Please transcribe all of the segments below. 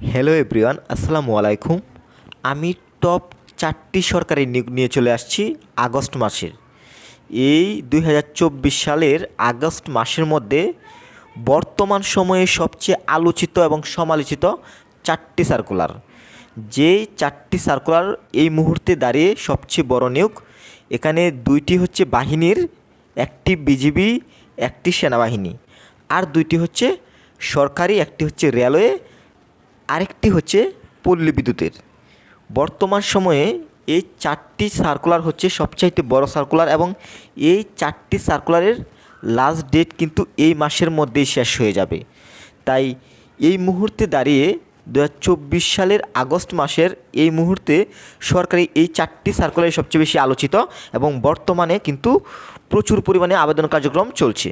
Hello everyone আসসালামু আলাইকুম। আমি টপ চারটি সরকারি নিয়োগ নিয়ে চলে আসছি আগস্ট মাসের। এই দুই হাজার চব্বিশ সালের আগস্ট মাসের মধ্যে বর্তমান সময়ে সবচেয়ে আলোচিত এবং সমালোচিত চারটি সার্কুলার যেই চারটি সার্কুলার এই মুহূর্তে দাঁড়িয়ে সবচেয়ে বড় নিয়োগ, এখানে দুইটি হচ্ছে বাহিনীর, একটি বিজিবি, একটি সেনাবাহিনী। আর দুইটি হচ্ছে সরকারি, একটি হচ্ছে রেলওয়ে আরেকটি হচ্ছে পল্লী বিদ্যুতের। বর্তমান সময়ে এই চারটি সার্কুলার হচ্ছে সবচাইতে বড় সার্কুলার এবং এই চারটি সার্কুলারের লাস্ট ডেট কিন্তু এই মাসের মধ্যেই শেষ হয়ে যাবে। তাই এই মুহূর্তে দাঁড়িয়ে দু হাজার চব্বিশ সালের আগস্ট মাসের এই মুহূর্তে সরকারি এই চারটি সার্কুলার সবচেয়ে বেশি আলোচিত এবং বর্তমানে কিন্তু প্রচুর পরিমাণে আবেদন কার্যক্রম চলছে।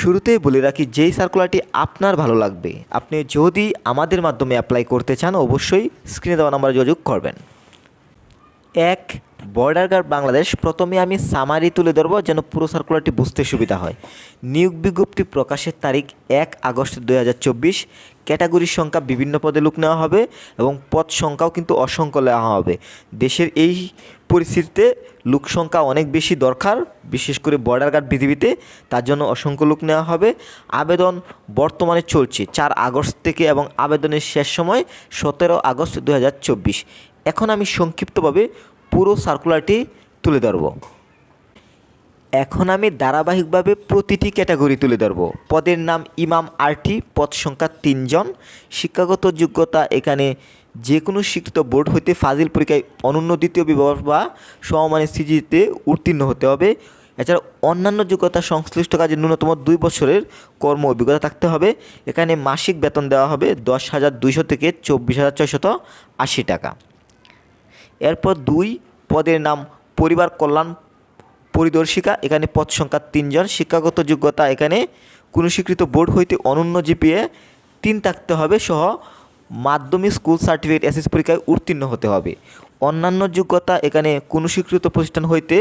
শুরুতেই বলে রাখি, যেই সার্কুলারটি আপনার ভালো লাগবে, আপনি যদি আমাদের মাধ্যমে অ্যাপ্লাই করতে চান, অবশ্যই স্ক্রিনে দেওয়া নাম্বারে যোগাযোগ করবেন। এক বর্ডার গার্ড বাংলাদেশ, প্রথমে আমি সামারি তুলে ধরবো যেন পুরো সার্কুলারটি বুঝতে সুবিধা হয়। নিয়োগ বিজ্ঞপ্তি প্রকাশের তারিখ এক আগস্ট দুই হাজার চব্বিশ। ক্যাটাগরির সংখ্যা বিভিন্ন পদে লোক নেওয়া হবে এবং পদ সংখ্যাও কিন্তু অসংখ্য নেওয়া হবে। দেশের এই পরিস্থিতিতে লোক সংখ্যা অনেক বেশি দরকার, বিশেষ করে বর্ডার গার্ড পৃথিবীতে, তার জন্য অসংখ্য লোক নেওয়া হবে। আবেদন বর্তমানে চলছে চার আগস্ট থেকে এবং আবেদনের শেষ সময় সতেরো আগস্ট দু হাজার চব্বিশ। এখন আমি সংক্ষিপ্তভাবে পুরো সার্কুলারটি তুলে ধরব। এখন আমি ধারাবাহিকভাবে প্রতিটি ক্যাটাগরি তুলে ধরব। পদের নাম ইমাম আরটি, পদ সংখ্যা তিনজন। শিক্ষাগত যোগ্যতা এখানে যে কোনো শিক্ষিত বোর্ড হইতে ফাজিল পরীক্ষায় অনন্য দ্বিতীয় বিভাগ বা সমমানের সিজিতে উত্তীর্ণ হতে হবে। এছাড়া অন্যান্য যোগ্যতা সংশ্লিষ্ট কাজে ন্যূনতম দুই বছরের কর্ম অভিজ্ঞতা থাকতে হবে। এখানে মাসিক বেতন দেওয়া হবে দশ হাজার দুইশো থেকে চব্বিশ হাজার ছয়শত আশি টাকা। এরপর দুই পদের নাম পরিবার কল্যাণ পরিদর্শিকা, এখানে পদ সংখ্যা তিনজন, শিক্ষাগত যোগ্যতা এখানে কোনো স্বীকৃত বোর্ড হইতে অনন্য জিপিএ তিন থাকতে হবে সহ মাধ্যমিক স্কুল সার্টিফিকেট এসএস পরীক্ষায় উত্তীর্ণ হতে হবে। অন্যান্য যোগ্যতা এখানে কোনো স্বীকৃত প্রতিষ্ঠান হইতে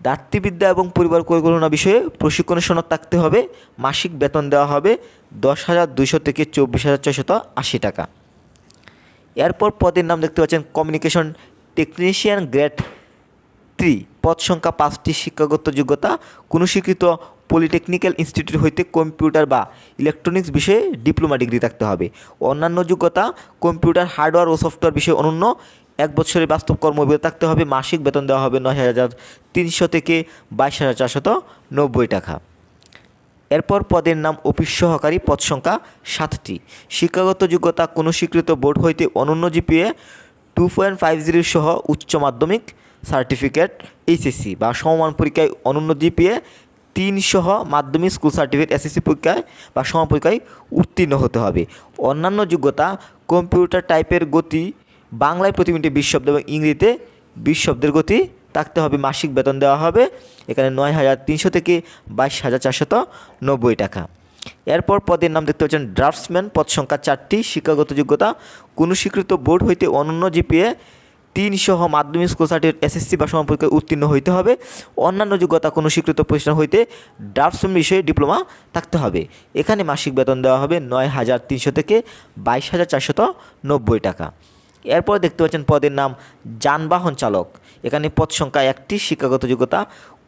দাতৃবিদ্যা এবং পরিবার পরিকল্পনা বিষয়ে প্রশিক্ষণের সনদ থাকতে হবে। মাসিক বেতন দেওয়া হবে দশ হাজার দুইশো থেকে চব্বিশ হাজার ছয়শত আশি টাকা। এরপর পদের নাম দেখতে পাচ্ছেন কমিউনিকেশন টেকনিশিয়ান গ্রেড থ্রি। পদ সংখ্যা পাঁচটি, শিক্ষাগত যোগ্যতা, কোনো স্বীকৃত পলিটেকনিক্যাল ইনস্টিটিউট হইতে কম্পিউটার বা ইলেকট্রনিক্স বিষয়ে ডিপ্লোমা ডিগ্রি থাকতে হবে। অন্যান্য যোগ্যতা, কম্পিউটার, হার্ডওয়্যার ও সফটওয়্যার বিষয়ে অনন্য এক বছরের বাস্তব কর্ম অভিজ্ঞতা থাকতে হবে, মাসিক বেতন দেওয়া হবে নয় হাজার তিনশো থেকে বাইশ হাজার চারশত নব্বই টাকা। এরপর পদের নাম অফিস সহকারী পদ সংখ্যা সাতটি। শিক্ষাগত যোগ্যতা কোনো স্বীকৃত বোর্ড হইতে অনন্য GPA two point five zero সহ উচ্চ মাধ্যমিক সার্টিফিকেট এইচএসসি বা সমমান পরীক্ষায় অনন্য জিপিএ তিন সহ মাধ্যমিক স্কুল সার্টিফিকেট এসএসসি পরীক্ষায় বা সম পরীক্ষায় উত্তীর্ণ হতে হবে। অন্যান্য যোগ্যতা কম্পিউটার টাইপের গতি বাংলায় প্রতি মিনিটে বিশ শব্দ এবং ইংরেজিতে বিশ শব্দের গতি থাকতে হবে। মাসিক বেতন দেওয়া হবে। এখানে নয় হাজার তিনশো থেকে বাইশ হাজার চারশত নব্বই টাকা। এরপর পদের নাম দেখতে পাচ্ছেন ড্রাফটসম্যান। পদ সংখ্যা চারটি। শিক্ষাগত যোগ্যতা, কোনো স্বীকৃত বোর্ড হইতে অনন্য জিপিএ তিন সহ মাধ্যমিক স্কুল সার্টিফিকেট, এসএসসি বা সমপরীক্ষায় উত্তীর্ণ হইতে হবে। অন্যান্য যোগ্যতা, কোনো স্বীকৃত প্রতিষ্ঠান হইতে ড্রাফটসম্যান বিষয়ে ডিপ্লোমা থাকতে হবে। এখানে মাসিক বেতন দেওয়া হবে নয় হাজার তিনশো থেকে বাইশ হাজার চারশত নব্বই টাকা। এরপর দেখতে পাচ্ছেন পদের নাম যানবাহন চালক। এখানে পদ সংখ্যা একটি, শিক্ষাগত যোগ্যতা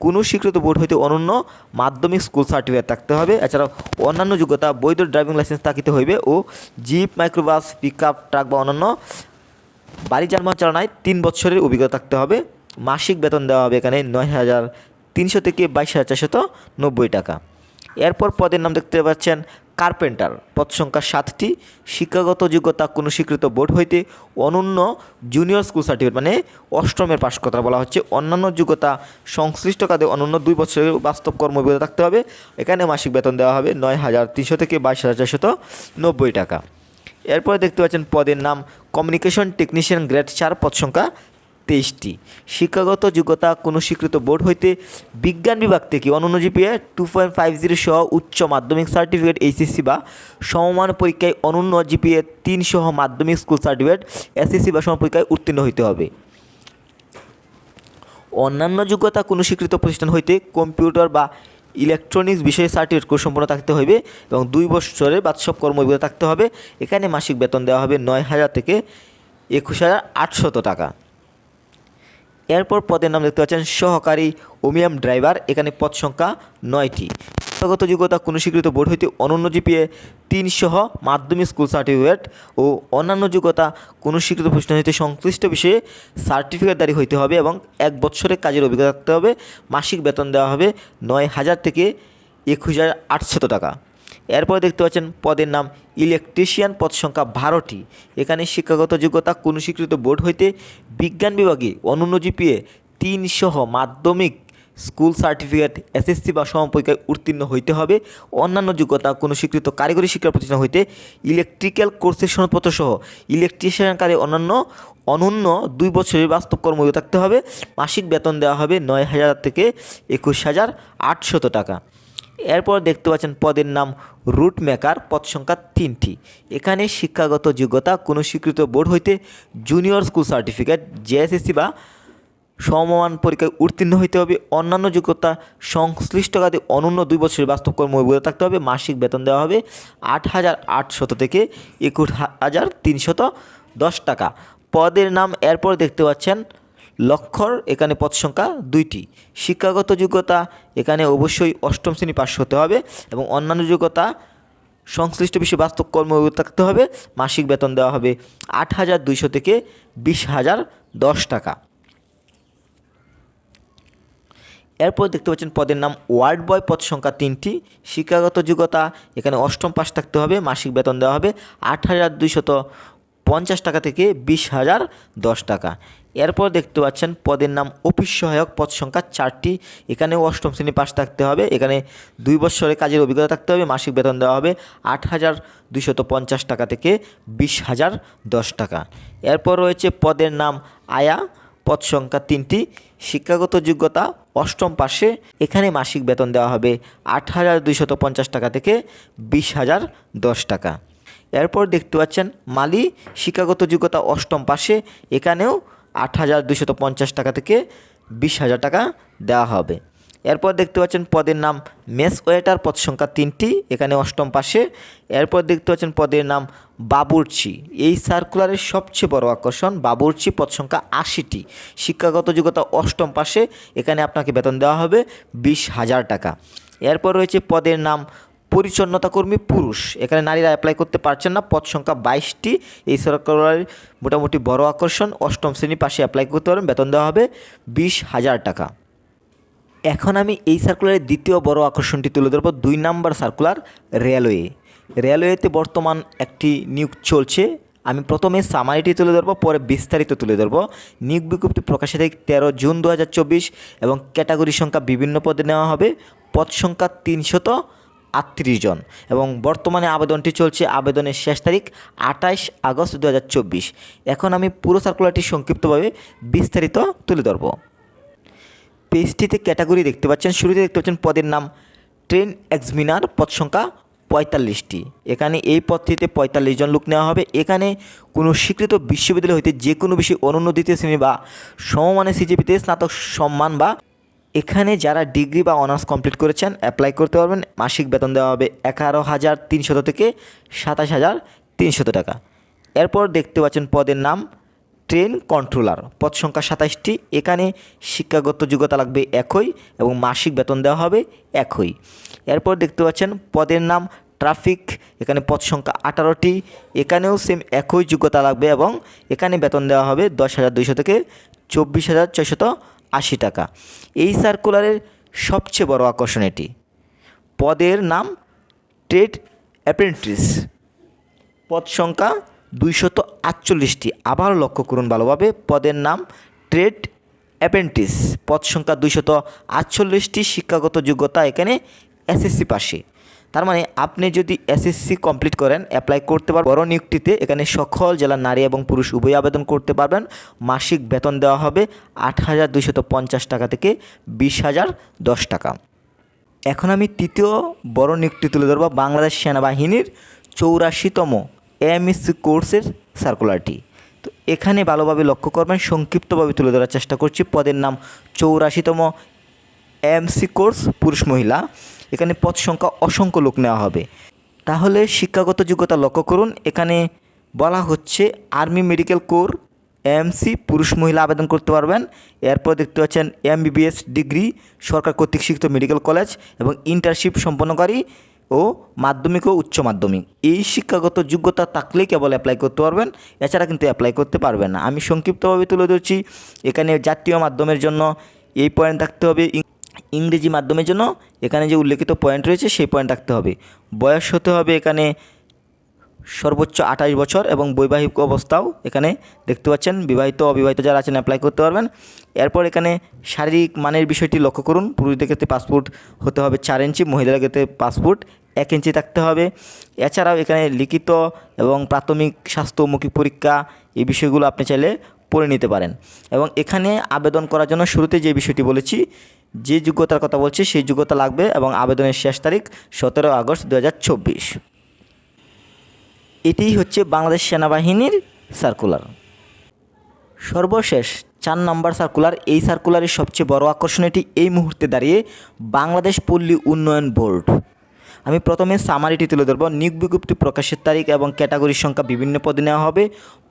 কোনো স্বীকৃত বোর্ড হইতে অনন্য মাধ্যমিক স্কুল সার্টিফিকেট থাকতে হবে। এছাড়াও অন্যান্য যোগ্যতা বৈধ ড্রাইভিং লাইসেন্স থাকিতে হইবে ও জিপ, মাইক্রোবাস পিক ট্রাক বা অন্যান্য বাড়ি, যানবাহন চালনায় তিন বছরের অভিজ্ঞতা থাকতে হবে। মাসিক বেতন দেওয়া হবে এখানে নয় হাজার তিনশো থেকে বাইশ হাজার চারশত নব্বই টাকা। এরপর পদের নাম দেখতে পাচ্ছেন কার্পেন্টার। পদ সংখ্যা সাতটি। শিক্ষাগত যোগ্যতা কোনো স্বীকৃত বোর্ড হইতে অনন্য জুনিয়র স্কুল সার্টিফিকেট মানে অষ্টমের পাশ কথা বলা হচ্ছে। অন্যান্য যোগ্যতা সংশ্লিষ্ট কাজে অনন্য দুই বছরের বাস্তব কর্ম থাকতে হবে। এখানে মাসিক বেতন দেওয়া হবে নয় হাজার তিনশো থেকে বাইশ হাজার চারশত নব্বই টাকা। এরপরে দেখতে পাচ্ছেন পদের নাম কমিউনিকেশন টেকনিশিয়ান গ্রেড চার, পদ সংখ্যা তেইশটি। শিক্ষাগত যোগ্যতা কোনো স্বীকৃত বোর্ড হইতে বিজ্ঞান বিভাগ থেকে অনন্য GPA two point five zero সহ উচ্চ মাধ্যমিক সার্টিফিকেট, এইচএসসি বা সমমান পরীক্ষায় অনন্য জিপিএ তিন সহ মাধ্যমিক স্কুল সার্টিফিকেট, এসএসসি বা সম পরীক্ষায় উত্তীর্ণ হইতে হবে। অন্যান্য যোগ্যতা কোনো স্বীকৃত প্রতিষ্ঠান হইতে কম্পিউটার বা ইলেকট্রনিক্স বিষয়ে সার্টিফিকেট কোর্স সম্পন্ন থাকতে হবে এবং দুই বছরের বাৎসব কর্ম থাকতে হবে। এখানে মাসিক বেতন দেওয়া হবে নয় হাজার থেকে একুশ হাজার আটশত টাকা। এরপর পদের নাম দেখতে পাচ্ছেন সহকারী ওমিয়াম ড্রাইভার। এখানে পদ সংখ্যা নয়টি। শিক্ষাগত যোগ্যতা কোনো স্বীকৃত বোর্ড হইতে অনন্য জিপিএ তিন সহ মাধ্যমিক স্কুল সার্টিফিকেট ও অন্যান্য যোগ্যতা কোনো স্বীকৃত প্রতিষ্ঠান হইতে সংশ্লিষ্ট বিষয়ে সার্টিফিকেট সার্টিফিকেটদারি হইতে হবে এবং এক বছরের কাজের অভিজ্ঞতা থাকতে হবে। মাসিক বেতন দেওয়া হবে নয় হাজার থেকে একুশ হাজার আটশত টাকা। এরপর দেখতে পাচ্ছেন পদের নাম ইলেকট্রিশিয়ান পদ সংখ্যা বারোটি। এখানে শিক্ষাগত যোগ্যতা কোনো স্বীকৃত বোর্ড হইতে বিজ্ঞান বিভাগে অনন্য জিপিএ তিন সহ মাধ্যমিক স্কুল সার্টিফিকেট, এসএসসি বা সমপরীক্ষায় উত্তীর্ণ হইতে হবে। অন্যান্য যোগ্যতা কোনো স্বীকৃত কারিগরি শিক্ষা প্রতিষ্ঠান হইতে ইলেকট্রিক্যাল কোর্সের সনদপত্র সহ ইলেকট্রিশিয়ান কারে অন্যান্য অনন্য দুই বছরের বাস্তব কর্মযোগ্য থাকতে হবে। মাসিক বেতন দেওয়া হবে নয় হাজার থেকে একুশ হাজার আটশত টাকা। এরপর দেখতে পাচ্ছেন পদের নাম রুট মেকার, পদ সংখ্যা তিনটি। এখানে শিক্ষাগত যোগ্যতা, কোনো স্বীকৃত বোর্ড হইতে জুনিয়র স্কুল সার্টিফিকেট জেএসএসসি বা সমমান পরীক্ষায় উত্তীর্ণ হইতে হবে। অন্যান্য যোগ্যতা সংশ্লিষ্ট কাজে অনন্য দুই বছরের বাস্তব কর্ম অভিজ্ঞতা থাকতে হবে। মাসিক বেতন দেওয়া হবে আট হাজার আটশত থেকে একুশ হাজার তিনশত দশ টাকা। পদের নাম এরপর দেখতে পাচ্ছেন লক্ষর এখানে পদ সংখ্যা দুইটি। শিক্ষাগত যোগ্যতা এখানে অবশ্যই অষ্টম শ্রেণি পাশ হতে হবে এবং অন্যান্য যোগ্যতা সংশ্লিষ্ট বিষয়ে বাস্তব কর্ম থাকতে হবে, মাসিক বেতন দেওয়া হবে আট হাজার দুইশো থেকে বিশ হাজার দশ টাকা। এরপর দেখতে পাচ্ছেন পদের নাম ওয়ার্ড বয়, পদ সংখ্যা তিনটি। শিক্ষাগত যোগ্যতা এখানে অষ্টম পাস থাকতে হবে, মাসিক বেতন দেওয়া হবে আট হাজার দুইশত পঞ্চাশ টাকা থেকে বিশ হাজার দশ টাকা। এরপর দেখতে পাচ্ছেন পদের নাম অফিস সহায়ক পদ সংখ্যা চারটি। এখানেও অষ্টম শ্রেণি পাশ থাকতে হবে। এখানে দুই বছরের কাজের অভিজ্ঞতা থাকতে হবে। মাসিক বেতন দেওয়া হবে আট হাজার দুইশত পঞ্চাশ টাকা থেকে বিশ হাজার দশ টাকা। এরপর রয়েছে পদের নাম আয়া। পদ সংখ্যা তিনটি। শিক্ষাগত যোগ্যতা অষ্টম পাশে। এখানে মাসিক বেতন দেওয়া হবে আট হাজার দুইশত পঞ্চাশ টাকা থেকে বিশ হাজার দশ টাকা। এরপর দেখতে পাচ্ছেন মালি। শিক্ষাগত যোগ্যতা অষ্টম পাশে। এখানেও আট হাজার দুইশত পঞ্চাশ টাকা থেকে বিশ হাজার টাকা দেওয়া হবে। এরপর দেখতে পাচ্ছেন পদের নাম মেস ওয়েটার, পদ সংখ্যা তিনটি, এখানে অষ্টম পাশে। এরপর দেখতে পাচ্ছেন পদের নাম বাবুর্চি। এই সার্কুলারের সবচেয়ে বড় আকর্ষণ বাবুর্চি, পদ সংখ্যা আশিটি। শিক্ষাগত যোগ্যতা অষ্টম পাশে, এখানে আপনাকে বেতন দেওয়া হবে বিশ হাজার টাকা। এরপর রয়েছে পদের নাম পরিচ্ছন্নতা কর্মী পুরুষ। এখানে নারীরা অ্যাপ্লাই করতে পারছেন না, পদ সংখ্যা বাইশটি। এই সার্কুলারের মোটামুটি বড় আকর্ষণ, অষ্টম শ্রেণি পাশে অ্যাপ্লাই করতে পারেন, বেতন দেওয়া হবে বিশ হাজার টাকা। এখন আমি এই সার্কুলারের দ্বিতীয় বড় আকর্ষণটি তুলে ধরবো, দুই নাম্বার সার্কুলার রেলওয়ে রেলওয়েতে বর্তমান একটি নিয়োগ চলছে। আমি প্রথমে সামারিটি তুলে ধরবো, পরে বিস্তারিত তুলে ধরবো। নিয়োগ বিজ্ঞপ্তি প্রকাশিত তেরো জুন দু হাজার চব্বিশ এবং ক্যাটাগরি সংখ্যা বিভিন্ন পদে নেওয়া হবে। পদ সংখ্যা তিনশত আটত্রিশ জন এবং বর্তমানে আবেদনটি চলছে আবেদনের শেষ তারিখ আঠাইশ আগস্ট দু হাজার চব্বিশ। এখন আমি পুরো সার্কুলারটি সংক্ষিপ্তভাবে বিস্তারিত তুলে ধরবো। পেজটিতে ক্যাটাগরি দেখতে পাচ্ছেন, শুরুতে দেখতে পাচ্ছেন পদের নাম ট্রেন এক্সমিনার পদ সংখ্যা পঁয়তাল্লিশটি। এখানে এই পদটিতে পঁয়তাল্লিশ জন লোক নেওয়া হবে। এখানে কোনো স্বীকৃত বিশ্ববিদ্যালয় হইতে যে কোনো বিষয়ে অনুন্নতিতে শ্রেণি বা সমমানের সিজিপিতে স্নাতক সম্মান বা এখানে যারা ডিগ্রি বা অনার্স কমপ্লিট করেছেন অ্যাপ্লাই করতে পারবেন। মাসিক বেতন দেওয়া হবে এগারো হাজার তিনশত থেকে সাতাশ হাজার তিনশত টাকা। এরপর দেখতে পাচ্ছেন পদের নাম, ট্রেন কন্ট্রোলার। পদ সংখ্যা সাতাশটি এখানে শিক্ষাগত যোগ্যতা লাগবে একই এবং মাসিক বেতন দেওয়া হবে একই। এরপর দেখতে পাচ্ছেন পদের নাম, ট্রাফিক। এখানে পদ সংখ্যা আঠারোটি। এখানেও সেম একই যোগ্যতা লাগবে এবং এখানে বেতন দেওয়া হবে দশ হাজার দুইশো থেকে চব্বিশ হাজার ছয়শত আশি টাকা। এই সার্কুলারের সবচেয়ে বড় আকর্ষণ এটি। পদের নাম ট্রেড অ্যাপ্রেন্টিস পদ সংখ্যা দুইশত আটচল্লিশটি। আবার লক্ষ্য করুন ভালোভাবে, পদের নাম ট্রেড অ্যাপ্রেন্টিস পদ সংখ্যা দুইশত আটচল্লিশটি শিক্ষাগত যোগ্যতা এখানে এসএসসি পাশে। তার মানে আপনি যদি এসএসসি কমপ্লিট করেন অ্যাপ্লাই করতে পারবেন। বড় নিয়োগটিতে এখানে সকল জেলার নারী এবং পুরুষ উভয় আবেদন করতে পারবেন। মাসিক বেতন দেওয়া হবে আট হাজার পঞ্চাশ টাকা থেকে বিশ হাজার দশ টাকা। এখন আমি তৃতীয় বড় নিয়োগটি তুলে ধরবো বাংলাদেশ সেনাবাহিনীর চৌরাশিতম এএমএসসি কোর্সের সার্কুলারটি তো এখানে ভালোভাবে লক্ষ্য করবেন, সংক্ষিপ্তভাবে তুলে ধরার চেষ্টা করছি। পদের নাম চৌরাশিতম এমসি কোর্স, পুরুষ মহিলা। এখানে পদ সংখ্যা অসংখ্য লোক নেওয়া হবে। তাহলে শিক্ষাগত যোগ্যতা লক্ষ্য করুন। এখানে বলা হচ্ছে আর্মি মেডিকেল কোর, এমসি, পুরুষ, মহিলা আবেদন করতে পারবেন। এরপর দেখতে পাচ্ছেন এমবিবিএস ডিগ্রি, সরকার কর্তৃক স্বীকৃত মেডিকেল কলেজ এবং ইন্টার্নশিপ সম্পন্নকারী ও মাধ্যমিক ও উচ্চ মাধ্যমিক। এই শিক্ষাগত যোগ্যতা থাকলেই কেবল অ্যাপ্লাই করতে পারবেন, এছাড়া কিন্তু অ্যাপ্লাই করতে পারবেন না। আমি সংক্ষিপ্তভাবে তুলে ধরছি। এখানে জাতীয় মাধ্যমের জন্য এই পয়েন্ট থাকতে হবে। ইংরেজি মাধ্যমের জন্য এখানে যে উল্লেখিত পয়েন্ট রয়েছে, সেই পয়েন্ট থাকতে হবে। বয়স হতে হবে এখানে সর্বোচ্চ আঠাশ বছর এবং বৈবাহিক অবস্থাও এখানে দেখতে পাচ্ছেন। বিবাহিত, অবিবাহিত যারা আছেন অ্যাপ্লাই করতে পারবেন। এরপর এখানে শারীরিক মানের বিষয়টি লক্ষ্য করুন। পুরুষদের ক্ষেত্রে পাসপোর্ট হতে হবে চার ইঞ্চি, মহিলাদের ক্ষেত্রে পাসপোর্ট এক ইঞ্চি থাকতে হবে। এছাড়াও এখানে লিখিত এবং প্রাথমিক স্বাস্থ্যমুখী পরীক্ষা এই বিষয়গুলো আপনি চাইলে পড়ে নিতে পারেন। এবং এখানে আবেদন করার জন্য শুরুতে যে বিষয়টি বলেছি যে যোগ্যতার কথা বলছি, সেই যোগ্যতা লাগবে এবং আবেদনের শেষ তারিখ সতেরো আগস্ট দু এটিই হচ্ছে বাংলাদেশ সেনাবাহিনীর সার্কুলার। সর্বশেষ চার নম্বর সার্কুলার, এই সার্কুলারের সবচেয়ে বড় আকর্ষণ এটি। এই মুহূর্তে দাঁড়িয়ে বাংলাদেশ পল্লী উন্নয়ন বোর্ড। আমি প্রথমে সামারিটি তুলে ধরবো। নিয়োগ বিজ্ঞপ্তি প্রকাশের তারিখ এবং ক্যাটাগরির সংখ্যা বিভিন্ন পদে নেওয়া হবে।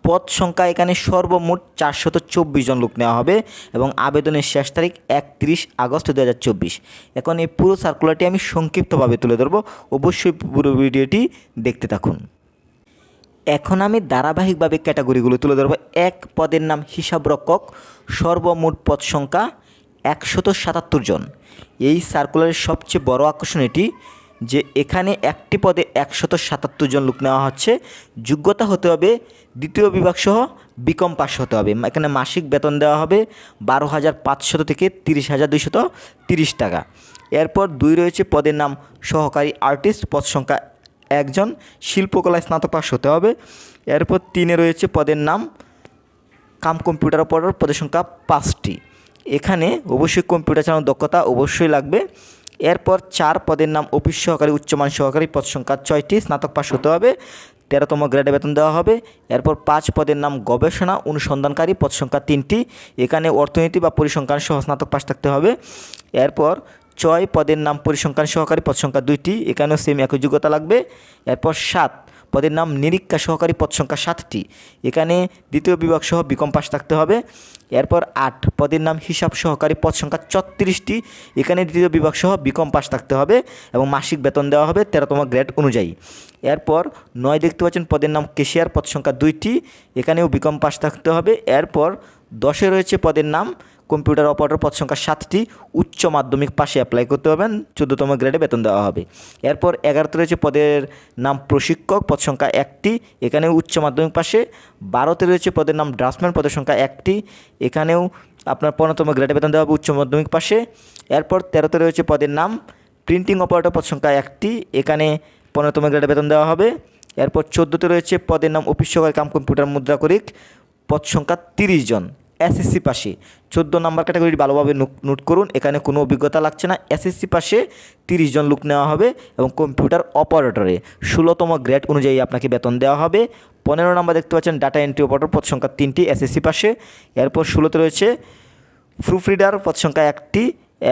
পদ সংখ্যা এখানে সর্বমোট চারশত চব্বিশ জন লোক নেওয়া হবে এবং আবেদনের শেষ তারিখ একত্রিশ আগস্ট দু হাজার চব্বিশ। এখন এই পুরো সার্কুলারটি আমি সংক্ষিপ্তভাবে তুলে ধরবো। অবশ্যই পুরো ভিডিওটি দেখতে থাকুন। এখন আমি ধারাবাহিকভাবে ক্যাটাগরিগুলো তুলে ধরবো। এক পদের নাম হিসাবরক্ষক সর্বমোট পদ সংখ্যা একশত সাতাত্তর জন। এই সার্কুলারের সবচেয়ে বড় আকর্ষণ এটি। যে এখানে একটি পদে একশত সাতাত্তর জন লোক নেওয়া হচ্ছে। যোগ্যতা হতে হবে দ্বিতীয় বিভাগ সহ বিকম পাস হতে হবে। এখানে মাসিক বেতন দেওয়া হবে বারো হাজার পাঁচশত থেকে তিরিশ হাজার দুইশত তিরিশ টাকা। এরপর দুই রয়েছে পদের নাম সহকারী আর্টিস্ট, পদ সংখ্যা একজন শিল্পকলায় স্নাতক পাস হতে হবে। এরপর তিনে রয়েছে পদের নাম কাম কম্পিউটার অপারেটর, পদের সংখ্যা পাঁচটি। এখানে অবশ্যই কম্পিউটার চালানোর দক্ষতা অবশ্যই লাগবে। এরপর চার পদের নাম অফিস সহকারী উচ্চমান সহকারী, পদ সংখ্যা ছয়টি, স্নাতক পাশ হতে হবে, তেরোতম গ্রেডে বেতন দেওয়া হবে। এরপর পাঁচ পদের নাম গবেষণা, অনুসন্ধানকারী, পদ সংখ্যা তিনটি। এখানে অর্থনীতি বা পরিসংখ্যান সহ স্নাতক পাশ থাকতে হবে। এরপর ছয় পদের নাম পরিসংখ্যান সহকারী, পদ সংখ্যা দুইটি। এখানেও সেম একই যোগ্যতা লাগবে। এরপর সাত পদের নাম নিরীক্ষা সহকারী পদ সংখ্যা সাতটি। এখানে দ্বিতীয় বিভাগ সহ বিকম পাস থাকতে হবে। এরপর আট, পদের নাম হিসাব সহকারী পদ সংখ্যা ছত্রিশটি। এখানে দ্বিতীয় বিভাগ সহ বিকম পাস থাকতে হবে এবং মাসিক বেতন দেওয়া হবে তেরোতম গ্রেড অনুযায়ী। এরপর নয় দেখতে পাচ্ছেন পদের নাম কেশিয়ার পদ সংখ্যা দুইটি। এখানেও বিকম পাস থাকতে হবে। এরপর দশে রয়েছে পদের নাম কম্পিউটার অপারেটর পদ সংখ্যা সাতটি, উচ্চ মাধ্যমিক পাশে অ্যাপ্লাই করতে পারবেন চোদ্দতম গ্রেডে বেতন দেওয়া হবে। এরপর এগারোতে রয়েছে পদের নাম প্রশিক্ষক, পদ সংখ্যা একটি, এখানে উচ্চ মাধ্যমিক পাশে। বারোতে রয়েছে পদের নাম ড্রাফটম্যান পদের সংখ্যা একটি, এখানেও আপনার পনেরোতম গ্রেডে বেতন দেওয়া হবে উচ্চ মাধ্যমিক পাশে। এরপর তেরোতে রয়েছে পদের নাম প্রিন্টিং অপারেটর পদ সংখ্যা একটি, এখানে পনেরোতম গ্রেডে বেতন দেওয়া হবে। এরপর চোদ্দোতে রয়েছে পদের নাম অফিস সহকারী কাম কম্পিউটার মুদ্রাকরিক, পদ সংখ্যা তিরিশ জন। এসএসসি পাশে। চোদ্দ নাম্বার ক্যাটাগরি ভালোভাবে নোট করুন, এখানে কোনো অভিজ্ঞতা লাগছে না। এসএসসি পাশে তিরিশ জন লোক নেওয়া হবে এবং কম্পিউটার অপারেটরে ষোলোতম গ্রেড অনুযায়ী আপনাকে বেতন দেওয়া হবে। পনেরো নাম্বার দেখতে পাচ্ছেন, ডাটা এন্ট্রি অপারেটর পদ সংখ্যা তিনটি, এসএসসি পাশে। এরপর ষোলোতে রয়েছে প্রুফ রিডার পদ সংখ্যা একটি,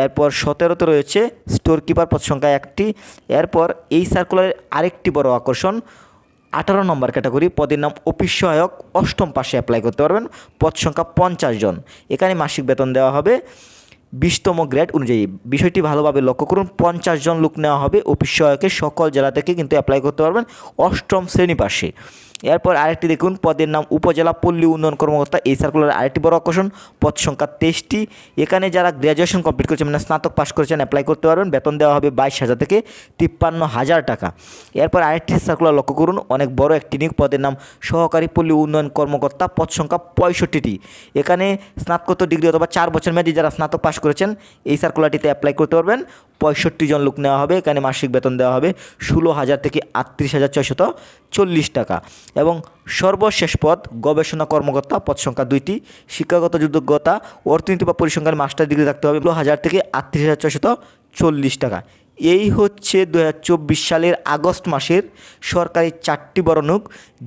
এরপর সতেরোতে রয়েছে স্টোর কিপার পদ সংখ্যা একটি, এরপর এই সার্কুলারের আরেকটি বড় আকর্ষণ আঠারো নম্বর ক্যাটাগরি পদের নাম অফিস সহায়ক, অষ্টম পাশে অ্যাপ্লাই করতে পারবেন, পদ সংখ্যা পঞ্চাশ জন। এখানে মাসিক বেতন দেওয়া হবে বিশতম গ্রেড অনুযায়ী। বিষয়টি ভালোভাবে লক্ষ্য করুন, পঞ্চাশ জন লোক নেওয়া হবে, অফিস সহায়কের সকল জেলা থেকে কিন্তু অ্যাপ্লাই করতে পারবেন অষ্টম শ্রেণি পাশে। এরপর আরেকটি দেখুন, পদের নাম উপজেলা পল্লী উন্নয়ন কর্মকর্তা, এই সার্কুলার আরেকটি বড় আকর্ষণ, পদ সংখ্যা তেইশটি। এখানে যারা গ্র্যাজুয়েশন কমপ্লিট করেছেন মানে স্নাতক পাশ করেছেন অ্যাপ্লাই করতে পারবেন, বেতন দেওয়া হবে বাইশ হাজার থেকে তিপ্পান্ন হাজার টাকা। এরপর আরেকটি সার্কুলার লক্ষ্য করুন, অনেক বড় একটি নিয়োগ, পদের নাম সহকারী পল্লী উন্নয়ন কর্মকর্তা, পদ সংখ্যা পঁয়ষট্টিটি। এখানে স্নাতকোত্তর ডিগ্রি অথবা চার বছর মেয়াদি যারা স্নাতক পাশ করেছেন, এই সার্কুলারটিতে অ্যাপ্লাই করতে পারবেন। পঁয়ষট্টি জন লোক নেওয়া হবে, এখানে মাসিক বেতন দেওয়া হবে ষোলো হাজার থেকে আটত্রিশ হাজার ছয়শত চল্লিশ টাকা। এবং সর্বশেষ পদ, গবেষণা কর্মকর্তা পদ সংখ্যা দুইটি, শিক্ষাগত যোগ্যতা অর্থনীতি বা পরিসংখ্যান, মাস্টার ডিগ্রি থাকতে হবে ষোলো হাজার থেকে আটত্রিশ হাজার ছয়শত চল্লিশ টাকা। এই হচ্ছে দু হাজার চব্বিশ সালের আগস্ট মাসের সরকারি চারটি নিয়োগ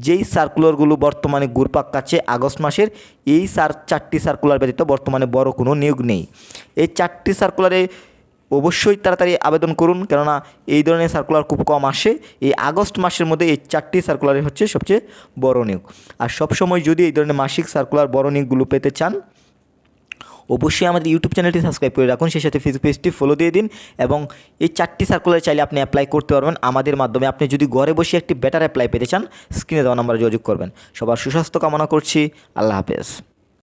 যেই সার্কুলারগুলো বর্তমানে ঘুরপাক কাছে আগস্ট মাসের, এই সার চারটি সার্কুলার ব্যতীত বর্তমানে বড় কোনো নিয়োগ নেই। এই চারটি সার্কুলারে অবশ্যই তাড়াতাড়ি আবেদন করুন, কেননা এই ধরনের সার্কুলার খুব কম আসে। এই আগস্ট মাসের মধ্যে এই চারটি সার্কুলারই হচ্ছে সবচেয়ে বড় নিয়োগ। আর সবসময় যদি এই ধরনের মাসিক সার্কুলার বড় নিয়োগগুলো পেতে চান অবশ্যই আমাদের ইউটিউব চ্যানেলটি সাবস্ক্রাইব করে রাখুন। সেই সাথে ফেসবুক পেজটি ফলো দিয়ে দিন এবং এই চারটি সার্কুলার চাইলে আপনি অ্যাপ্লাই করতে পারবেন। আমাদের মাধ্যমে আপনি যদি ঘরে বসে একটি বেটার অ্যাপ্লাই পেতে চান স্ক্রিনে দেওয়া নাম্বারে যোগাযোগ করবেন। সবার সুস্বাস্থ্য কামনা করছি। আল্লাহ হাফেজ।